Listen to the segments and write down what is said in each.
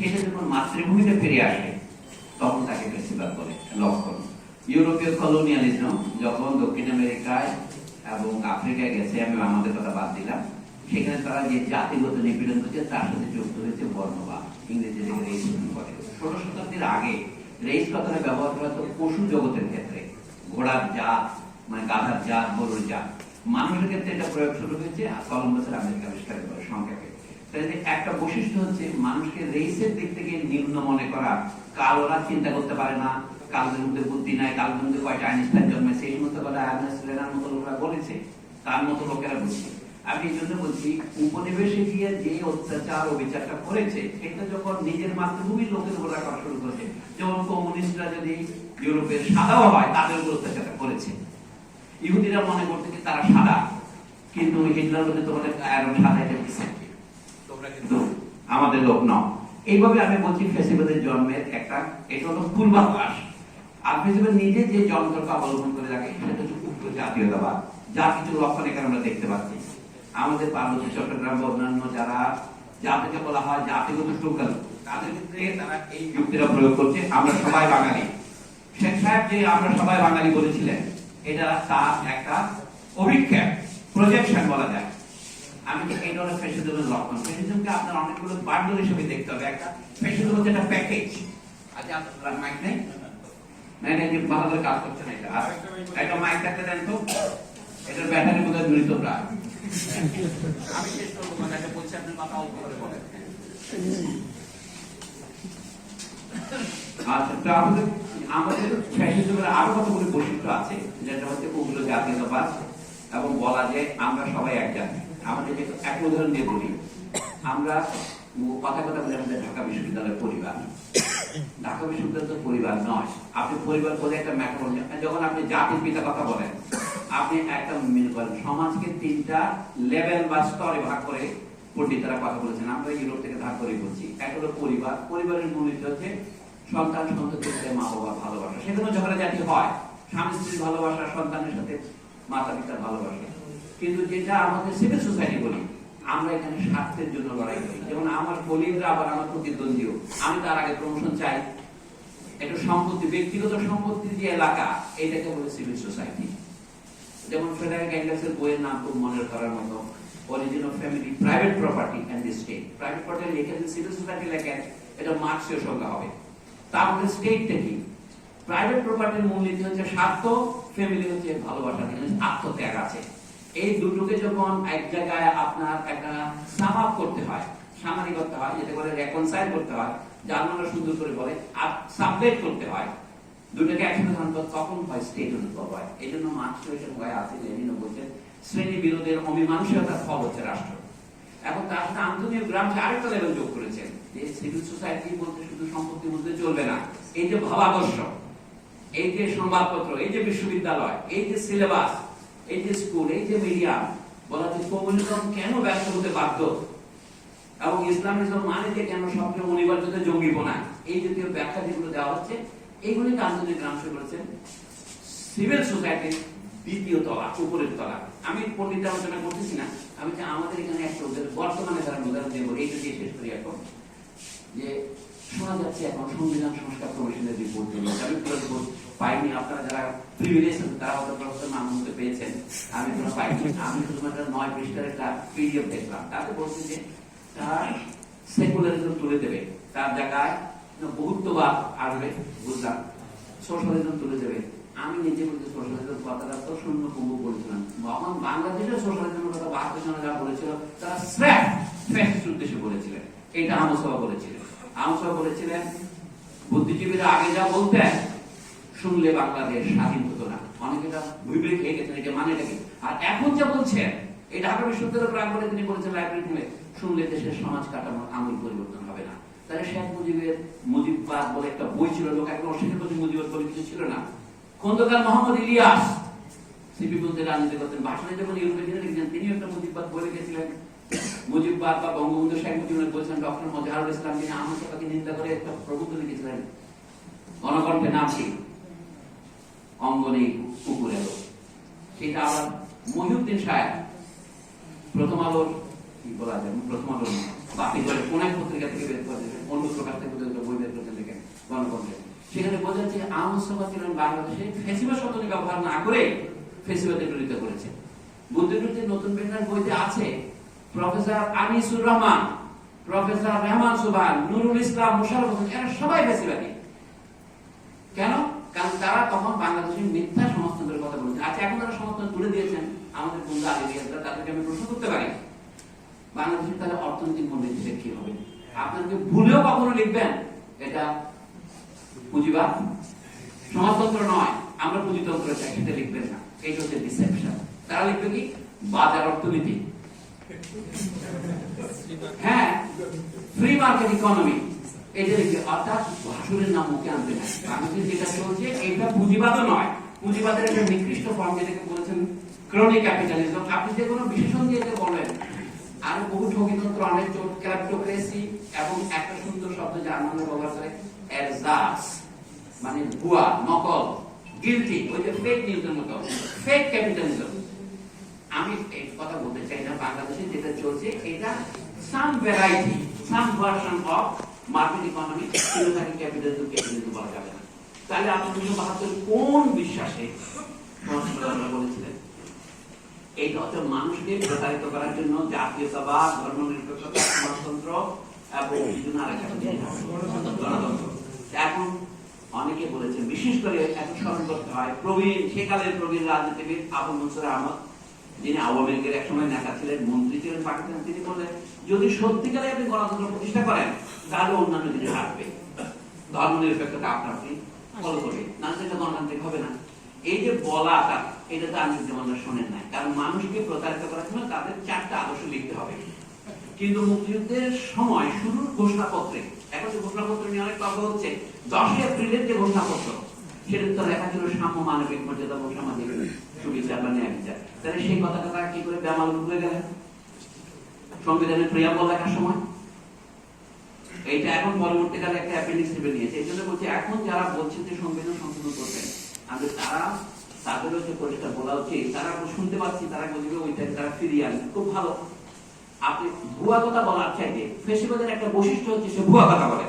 সেটা যখন মাতৃভূমিতে ফিরে আসে, তখন তাকে ফেস্টিভ্যাল বলে লক্ষণ। ইউরোপীয় কলোনিয়ালিজম যখন দক্ষিণ আমেরিকায় এবং আফ্রিকায় গেছে, আমি আমাদের কথা বাদ দিলাম, সেখানে তারা যে জাতিগত নিপীড়ন করছে তার সাথে যুক্ত হয়েছে বর্ণবাদ ইংরেজি থেকে রেস করে ষোলো শতাব্দীর আগে রেস কথাটা ব্যবহার করা হতো পশু জগতের ক্ষেত্রে। ঘোড়ার জাত মানে গাধার জাত, গরুর জাত। মানুষের ক্ষেত্রে এটা প্রয়োগ শুরু হয়েছে কলম্বাসের আমেরিকা আবিষ্কারের পরে সংক্ষেপে। একটা বৈশিষ্ট্য হচ্ছে মানুষকে রেসের দিক থেকে নিম্ন মনে করা। কালোরা চিন্তা করতে পারে না। কালোদের মধ্যে বুদ্ধি নাই, কালোদের মধ্যে কয়টা আইনস্টাইন জন্মেছে এই সমস্ত কথা আর্নেস্ট মতো লোকরা বলেছে, তার মতো লোকেরা বলছে। আমি এই জন্য বলছি, উপনিবেশে গিয়ে যে অত্যাচার ও বিচারটা করেছে সেটা যখন নিজের মাতৃভূমির লোকের উপর করা শুরু করেছে, যেমন কমিউনিস্টরা যদি ইউরোপের সাদাও হয়, তাদের উপর অত্যাচারটা করেছে। ইহুদিরা মনে করতে কি তারা সাদা, কিন্তু হিটলার বলে তোমাদের আয়রন সাদা, এটা তোমরা কিন্তু আমাদের লোক নও এইভাবে আমি বলছি ফেসিবাদের জন্মের একটা, এটা হলো পূর্বাভাস। আর ফেসিবাদ নিজে যে যন্ত্রকে অবলম্বন করে সেটা হচ্ছে জাতীয়তাবাদ। যা কিছু লক্ষণ এখানে আমরা দেখতে পাচ্ছি। আমাদের পার্বতী চট্টগ্রাম বা অন্যান্য যারা বলা হয় জাতিগত স্লোগান তাদের ক্ষেত্রে তারা এই যুক্তিটা প্রয়োগ করছে, আমরা সবাই বাঙালি। শেখ সাহেব যে আমরা সবাই বাঙালি বলেছিলেন, এটা তার একটা অভিক্ষেপ প্রজেকশন বলা যায়। আমি কি এই ধরনের ফ্যাশনিজমের লক্ষণ ফ্যাশনিজমকে আপনার অনেকগুলো বান্ডল হিসেবে দেখতে হবে। একটা ফ্যাশনিজম হচ্ছে একটা প্যাকেজ আচ্ছা আপনার মাইক নেই? নাই যে ভালো করে কাজ করছে না এটা। আর একটা মাইক থাকতে দেন তো। এটার ব্যাটারি বোধহয় মৃত প্রায়। আমি শেষ করব মানে একটা বলছি আপনি মাথা অল্প করে বলেন। আচ্ছা আমাদের আমাদের ফ্যাশনিজমের আরও কতগুলি বৈশিষ্ট্য আছে যেটা হচ্ছে উগ্র জাতীয়তাবাদ এবং বলা যে আমরা সবাই এক জাতি আমাদের যে এক উদাহরণ দিয়ে বলি। আমরা কথা কথা বলে, আমাদের ঢাকা বিশ্ববিদ্যালয়ের পরিবার। ঢাকা বিশ্ববিদ্যালয় পরিবার নয়। আপনি পরিবার বলে একটা ম্যাটার যখন আপনি জাতির পিতা কথা বলেন, আপনি একটা মিল করেন, সমাজকে তিনটা লেভেল বা স্তরে ভাগ করে পণ্ডিতরা কথা বলেছেন। আমরা ইউরোপ থেকে ভাগ করে বলছি। এক হলো পরিবার। পরিবারের মূলত হচ্ছে সন্তান সন্ততির মা বাবার ভালোবাসা। সেখানে ঝগড়া জাতি হয় স্বামী স্ত্রীর ভালোবাসা, সন্তানের সাথে মাতা পিতার ভালোবাসা। কিন্তু যেটা আমাদের সিভিল সোসাইটি বলি, আমরা এখানে স্বার্থের জন্য লড়াই করি। যেমন আমার কলিগরা আবার আমার প্রতিদ্বন্দ্বীও। আমি তার আগে প্রমোশন চাই। একটা সম্পত্তি, ব্যক্তিগত সম্পত্তি যে এলাকা, এটাকে বলে সিভিল সোসাইটি যেমন ফেডারেল বইয়ের নাম খুব মনে করার মতো। Origin of family private property and the state private property civil society লেখেন, এটা মার্কসীয় সংজ্ঞা হবে। স্টেটটা কি? প্রাইভেট প্রপার্টির মূলনীতি হচ্ছে স্বার্থ ফ্যামিলি হচ্ছে ভালোবাসা আত্মত্যাগ আছে। এই দুটোকে যখন এক জায়গায় আপনার একটা সাম আপ করতে হয় সামারি করতে হয়, যেটা করে রেকনসাইল করতে হয়, জার্মানরা সুন্দর করে বলে আর সাবলেট করতে হয়। দুটোকে একসাথে ধারণ তখন হয় স্টেট অনুভব হয় এই জন্য মার্কস এসব ভয় আছে লেনিনও বলছেন শ্রেণি বিরোধের অমীমাংসতার ফল হচ্ছে রাষ্ট্র। এখন তার সাথে আন্তর্জাতিক গ্রামকে আরেকটা লেভেল যোগ করেছেন যে সিভিল সোসাইটি বলতে শুধু সম্পত্তির মধ্যে চলবে না, এই যে ভাবাদর্শ, এই যে সংবাদপত্র, এই যে বিশ্ববিদ্যালয়, এই যে সিলেবাস এই যে এই যে মিডিয়াম বলা কমিউনিজম কেন ব্যস্ত হতে বাধ্য? এবং ইসলামিজম মানে যে কেন সবচেয়ে অনিবার্যতে জঙ্গিপনা এই জাতীয় ব্যাখ্যা যেগুলো দেওয়া হচ্ছে এইগুলিকে আন্তর্জাতিক গ্রাম করেছেন সিভিল সোসাইটির দ্বিতীয় তলা, উপরের তলা। আমি পণ্ডিত আলোচনা করতেছি না, আমি যে আমাদের এখানে একটা উদাহরণ বর্তমানে তারা উদাহরণ দেবো, এইটা দিয়ে শেষ করি এখন। যে শোনা যাচ্ছে এখন সংবিধান সংস্কার কমিশনের রিপোর্ট আমি পুরো পাইনি আপনারা যারা প্রিভিলেজ তারা হয়তো প্রফেসর মামুনকে পেয়েছেন আমি কোনো পাইনি আমি শুধুমাত্র নয় পৃষ্ঠার একটা পিডিএফ দেখলাম। তাতে বলছে যে, তার সেকুলারিজম তুলে দেবে। তার জায়গায় বহুত্ববাদ আসবে, বুঝলাম। সোশ্যালিজম তুলে দেবে। আমি নিজে বলতে সোশ্যালিজম কথাটা তো শূন্য কুম্ভ বলেছিলাম। তখন বাংলাদেশের সোশ্যালিজমের কথা বাহাত্তর জনে যারা বলেছিল, তারা স্র্যাপ ফ্যাসিস্ট উদ্দেশ্যে বলেছিলেন। এটা আমসভা বলেছিলেন। আমসভা বলেছিলেন, বুদ্ধিজীবীরা আগে যা বলতেন শুনলে বাংলাদেশ স্বাধীন হতো না। অনেকে ভুইবে খেয়ে গেছেন, এটা মানেটা কি? আর এখন যা বলছেন এই ঢাকা বিশ্ববিদ্যালয়ের প্রাঙ্গণে তিনি বলেছেন লাইব্রেরি খুলে শুনলে দেশের সমাজ কাঠামোর আমূল পরিবর্তন হবে না। তাহলে শেখ মুজিবের মুজিববাদ বলে একটা বই ছিল, লোক একদম অস্বীকার করছে মুজিবের বলে কিছু ছিল না। খন্দকার মোহাম্মদ ইলিয়াস, সিপি রাজনীতি করতেন, ভাষণে যখন ইউরোপে লিখছেন তিনিও একটা মুজিববাদ বলে গেছিলেন মুজিববাদ বা বঙ্গবন্ধু শেখ মুজিবুর বলছেন, ডক্টর মজাহারুল ইসলাম তিনি সাথে নিন্দা করে একটা প্রবন্ধ লিখেছিলেন। গণকণ্ঠে নাম অঙ্গনে কুকুর এলো। সেটা আবার মহিউদ্দিন সাহেব, প্রথম আলোর, কি বলা যায়, প্রথম আলোর বাতিল করে কোন এক পত্রিকা থেকে বের করে অন্য প্রকাশ কাছ থেকে বই বের করতে দেখেন গণকণ্ঠে সেখানে বোঝা যাচ্ছে আহমদ ছিলেন বাংলাদেশে ফেসিবাদ শব্দটি ব্যবহার না করে ফেসিবাদের বিরোধিতা করেছে। বুদ্ধিবৃত্তির নতুন বেঙ্গার বইতে আছে, প্রফেসর আনিসুর রহমান, প্রফেসর রহমান সুবান নুরুল ইসলাম, মুশারফ হোসেন, এরা সবাই ফেসিবাদী। কেন? কারণ তারা তখন বাংলাদেশের মিথ্যা সমর্থনের কথা বলেছেন আচ্ছা এখন তারা সমর্থন তুলে দিয়েছেন আমাদের বন্ধু আলিয়াদরা তাদেরকে আমি প্রশ্ন করতে পারি। বাংলাদেশের তাহলে অর্থনৈতিক মন্দির কি হবে? আপনাকে ভুলেও কখনো লিখবেন এটা পুঁজিবাদ? সমাজতন্ত্র নয়, আমরা পুঁজিতন্ত্র চাই সেটা লিখবেন না। এটা হচ্ছে ডিসেপশন তারা লিখবে কি? বাজার অর্থনীতি। হ্যাঁ ফ্রি মার্কেট ইকোনমি লিখবে অর্থাৎ ভাসুরের নাম মুখে আনবে না বাংলাদেশে যেটা চলছে, এটা পুঁজিবাদও নয়। পুঁজিবাদের একটা নিকৃষ্ট ফর্ম যেটাকে বলেছেন ক্রনি ক্যাপিটালিজম আপনি যে কোনো বিশেষণ দিয়ে বলেন, আরও বহু ঠকিতন্ত্র অনেক ক্যাপ্টোক্রেসি এবং একটা সুন্দর শব্দ যার নামে ব্যবহার করে এরজাস মানে ভুয়া, নকল গিলটি ওই যে ফেক নিউজের মতো ফেক ক্যাপিটালিজম আমি এই কথা বলতে চাই না, বাংলাদেশে যেটা চলছে, এটা some variety some version of market economy কিন্তু তাকে ক্যাপিটালিজম ক্যাপিটালিজম বলা যাবে না। তাহলে আপনি উনিশশো বাহাত্তর কোন বিশ্বাসে বলেছিলেন? এইটা হচ্ছে মানুষকে প্রতারিত করার জন্য জাতীয়তাবাদ ধর্মনিরপেক্ষতা সমাজতন্ত্র এবং বিভিন্ন গণতন্ত্র। এখন অনেকে বলেছেন, বিশেষ করে এখন স্মরণ করতে হয়, প্রবীণ, সেকালের প্রবীণ রাজনীতিবিদ আবু মনসুর আহমদ যিনি আওয়ামী লীগের একসময় নেতা ছিলেন মন্ত্রী ছিলেন পাকিস্তান তিনি বললেন যদি সত্যিকারে আপনি গণতন্ত্র প্রতিষ্ঠা করেন তাহলে অন্যান্য জিনিস আসবে ধর্ম নিরপেক্ষতা আপনার আপনি ফলো করবে। না সেটা গণতান্ত্রিক হবে না। এই যে বলাটা এটা তো আমি যেমন শোনেন নাই। কারণ মানুষকে প্রতারিত করার জন্য তাদের চারটা আদর্শ লিখতে হবে। কিন্তু মুক্তিযুদ্ধের সময় শুরুর ঘোষণাপত্রে এখন যে ঘোষণাপত্র নিয়ে অনেক কথা হচ্ছে দশই এপ্রিলের যে ঘোষণাপত্র সেটা তো লেখা ছিল সাম্য মানবিক মর্যাদা এবং সামাজিক সুবিধা বা ন্যায় বিচার। তাহলে সেই কথাটা তারা কি করে বেমাল ভুলে গেলেন সংবিধানের প্রিয়াম্বল লেখার সময়? এইটা এখন পরবর্তীকালে একটা অ্যাপেন্ডিক্স হিসেবে নিয়েছে। এই জন্য বলছি, এখন যারা বলছেন যে সংবিধান সংশোধন করবেন আমি তারা তাদের হচ্ছে পরিষ্কার বলা উচিত, তারা শুনতে পাচ্ছি, তারা বলবে, ওইটা তারা ফিরিয়ে আনবে। খুব ভালো। আপনি ভুয়া কথা বলার চাইতে, ফেসিবাদের একটা বৈশিষ্ট্য হচ্ছে সে ভুয়া কথা বলে।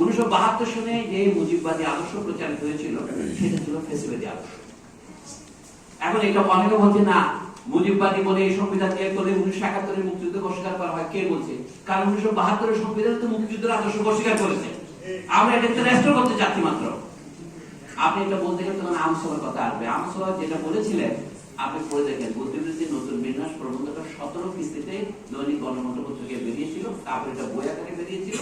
উনিশশো বাহাত্তর সনে যে মুজিববাদী আদর্শ প্রচারিত হয়েছিল, সেটা ছিল ফেসিবাদী আদর্শ। এখন এটা অনেকে বলছে, না, মুজিববাদী বলে এই সংবিধান তৈরি করে উনিশশো একাত্তরের মুক্তিযুদ্ধ অস্বীকার করা হয়। কে বলছে? কারণ উনিশশো বাহাত্তরের সংবিধান তো মুক্তিযুদ্ধের আদর্শ অস্বীকার করেছে। আমরা এটাকে রেস্টোর করতে যাচ্ছি মাত্র। আপনি এটা বলতে গেলে তখন আমসভার কথা আসবে। আমসভা যেটা বলেছিলেন, আপনি পড়ে দেখেন, বুদ্ধিবৃত্তি নতুন বিন্যাস প্রবন্ধটা সতেরো কিস্তিতে দৈনিক গণতন্ত্র পত্রিকায় বেরিয়েছিল, তারপরে এটা বই আকারে বেরিয়েছিল।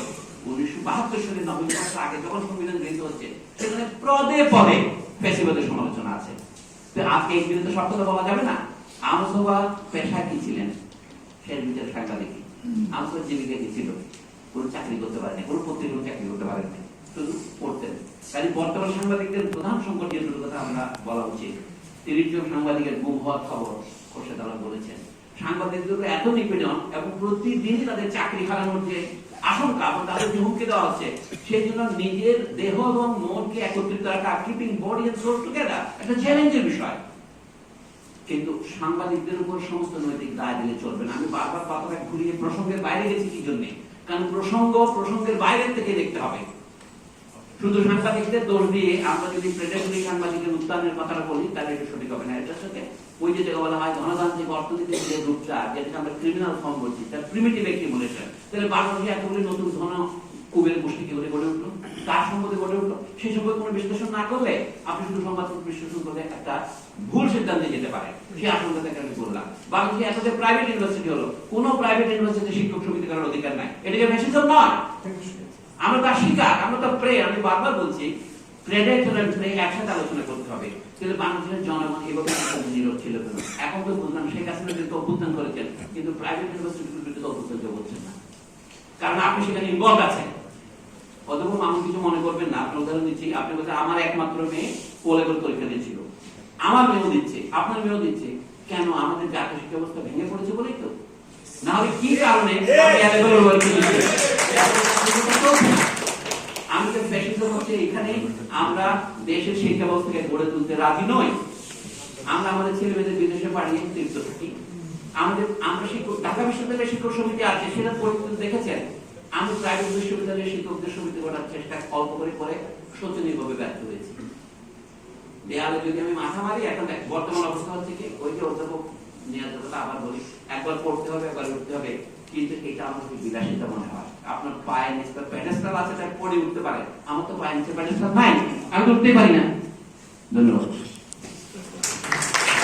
উনিশশো বাহাত্তর সালে নভেম্বর আগে যখন সংবিধান গৃহীত হচ্ছে, সেখানে পদে পদে ফেসিবাদের সমালোচনা আছে। আজকে এই বিরুদ্ধে সব কথা বলা যাবে না? আমসভা পেশা কি ছিলেন? শেষ বিচার সাংবাদিক। আমসভা জীবিকা কি ছিল? কোনো চাকরি করতে পারেনি কোনো পত্রিকা চাকরি করতে পারেনি শুধু পড়তেন। কাজে বর্তমান সাংবাদিকদের প্রধান সংকট যে কথা আমরা বলা উচিত। তিরিশ জন সাংবাদিকের গুম হওয়ার খবর খোরশেদ আলম বলেছেন। সাংবাদিকদের এত নিপীড়ন এবং প্রতিদিনই তাদের চাকরি হারানোর যে আশঙ্কা এবং দেওয়া হচ্ছে। সেই জন্য নিজের দেহ এবং মনকে একত্রিত রাখা keeping body and soul together একটা চ্যালেঞ্জের বিষয়। কিন্তু সাংবাদিকদের উপর সমস্ত নৈতিক দায় দিলে চলবে না। আমি বারবার কথাটা ঘুরিয়ে প্রসঙ্গের বাইরে গেছি কি জন্যে? কারণ প্রসঙ্গ প্রসঙ্গের বাইরে থেকে দেখতে হবে। শুধু সাংবাদিকদের দোষ দিয়ে আমরা যদি প্রেডেটরি সাংবাদিকের উত্থানের কথাটা বলি, তাহলে এটা সঠিক হবে না। এটার সাথে ওই যে জায়গা বলা হয় গণতান্ত্রিক অর্থনীতির যে রূপটা যেটাকে আমরা ক্রিমিনাল ফর্ম বলছি তার প্রিমিটিভ অ্যাকিমুলেশন তাহলে বাংলাদেশে এতগুলি নতুন ধন কুবের গোষ্ঠী কি করে গড়ে উঠল? কার সম্পদে গড়ে উঠল? সেই সম্পর্কে কোনো বিশ্লেষণ না করলে আপনি শুধু সংবাদপত্র বিশ্লেষণ করলে একটা ভুল সিদ্ধান্তে যেতে পারে। সেই আশঙ্কা থেকে আমি বললাম। বাংলাদেশে এত যে প্রাইভেট ইউনিভার্সিটি হলো। কোনো প্রাইভেট ইউনিভার্সিটি শিক্ষক সমিতি করার অধিকার নাই। এটা এটাকে ফ্যাসিজম নয়? আমরা আমরা তো প্রে আমি বারবার বলছি প্রে একসাথে আলোচনা করতে হবে। কিন্তু বাংলাদেশের জনগণ ছিল কেন? এখন তো বুঝলাম, শেখ হাসিনা কিন্তু অভ্যুত্থান করেছেন, কিন্তু প্রাইভেট অভ্যুত্থান না। কারণ আপনি সেখানে ইনভলভ আছেন। কিছু মনে করবেন না। উদাহরণ দিচ্ছি, আপনি বলছেন, আমার একমাত্র মেয়ে লেভেল পরীক্ষা দিয়েছিল। আমার মেয়েও দিচ্ছে, আপনার মেয়েও দিচ্ছে। কেন আমাদের জাতীয় শিক্ষা ব্যবস্থা ভেঙে পড়েছে বলেই তো? না হলে কি কারণে আপনি A level পরীক্ষা দিচ্ছেন? আমি তো ফ্যাসিজম হচ্ছে এখানে আমরা দেশের শিক্ষা ব্যবস্থাকে গড়ে তুলতে রাজি নই, আমরা আমাদের ছেলে মেয়েদের বিদেশে পাঠিয়ে তৃপ্ত থাকি। আমাদের, আমরা শিক্ষক, ঢাকা বিশ্ববিদ্যালয়ের শিক্ষক সমিতি আছে, সেটা পরিচিত দেখেছেন? আমি প্রাইভেট বিশ্ববিদ্যালয়ের শিক্ষকদের সমিতি করার চেষ্টা অল্প করে করে শোচনীয়ভাবে ব্যর্থ হয়েছি। দেয়ালে যদি আমি মাথা মারি, এখন বর্তমান অবস্থা হচ্ছে কি? ওই যে অধ্যাপক কথা আবার বলি, একবার পড়তে হবে, একবার উঠতে হবে। কিন্তু এটা খুব বিলাসিতা মনে হয়। আপনার পায়ের নিচে প্যাডেস্টাল আছে, তাই পড়ে উঠতে পারে। আমার তো পায়ের নিচে প্যাডেস্টাল নাই, আমি উঠতেই পারি না। ধন্যবাদ।